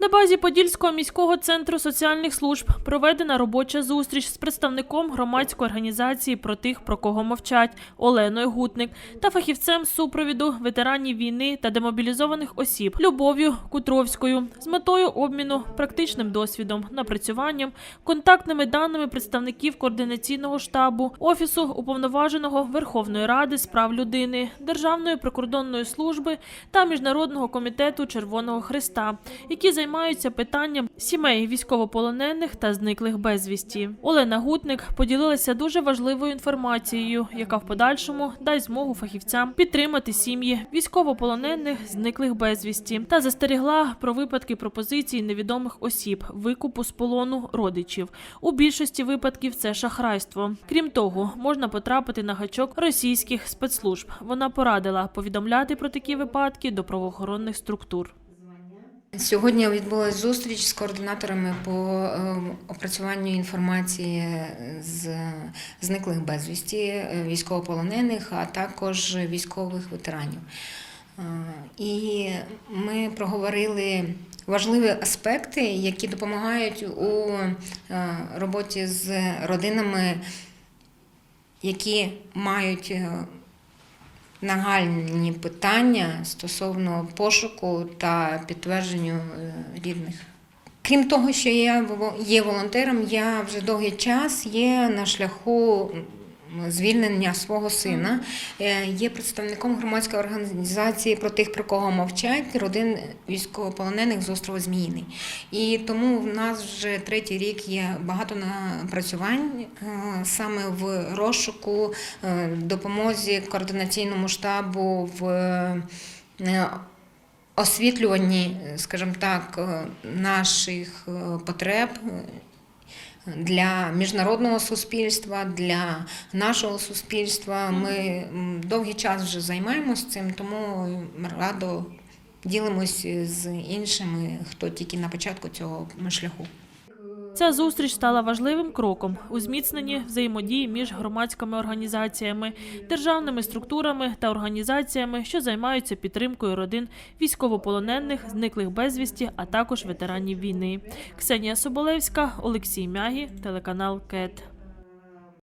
На базі Подільського міського центру соціальних служб проведена робоча зустріч з представником громадської організації про тих, про кого мовчать Оленою Гутник та фахівцем супровіду ветеранів війни та демобілізованих осіб Любов'ю Кутровською з метою обміну практичним досвідом, напрацюванням, контактними даними представників координаційного штабу, офісу уповноваженого Верховної Ради з прав людини, Державної прикордонної служби та міжнародного комітету Червоного Христа, які займаються питанням сімей військовополонених та зниклих безвісті. Олена Гутник поділилася дуже важливою інформацією, яка в подальшому дасть змогу фахівцям підтримати сім'ї військовополонених, зниклих безвісті, та застерігла про випадки пропозицій невідомих осіб, викупу з полону родичів. У більшості випадків це шахрайство. Крім того, можна потрапити на гачок російських спецслужб. Вона порадила повідомляти про такі випадки до правоохоронних структур. Сьогодні відбулася зустріч з координаторами по е, опрацюванню інформації з зниклих безвісті е, військовополонених, а також військових ветеранів. Е, І ми проговорили важливі аспекти, які допомагають у е, роботі з родинами, які мають нагальні питання стосовно пошуку та підтвердженню е, рідних. Крім того, що я є волонтером, я вже довгий час є на шляху звільнення свого сина. Е, Є представником громадської організації про тих, про кого мовчать, родин військовополонених з острова Зміїний. І тому в нас вже третій рік є багато напрацювань е, саме в розшуку, е, допомозі координаційному штабу в освітлюванні, скажімо так, наших потреб. Е, Для міжнародного суспільства, для нашого суспільства ми довгий час вже займаємося цим, тому радо ділимось з іншими, хто тільки на початку цього шляху. Ця зустріч стала важливим кроком у зміцненні взаємодії між громадськими організаціями, державними структурами та організаціями, що займаються підтримкою родин військовополонених, зниклих безвісті, а також ветеранів війни. Ксенія Соболевська, Олексій Мягі, телеканал КЕТ.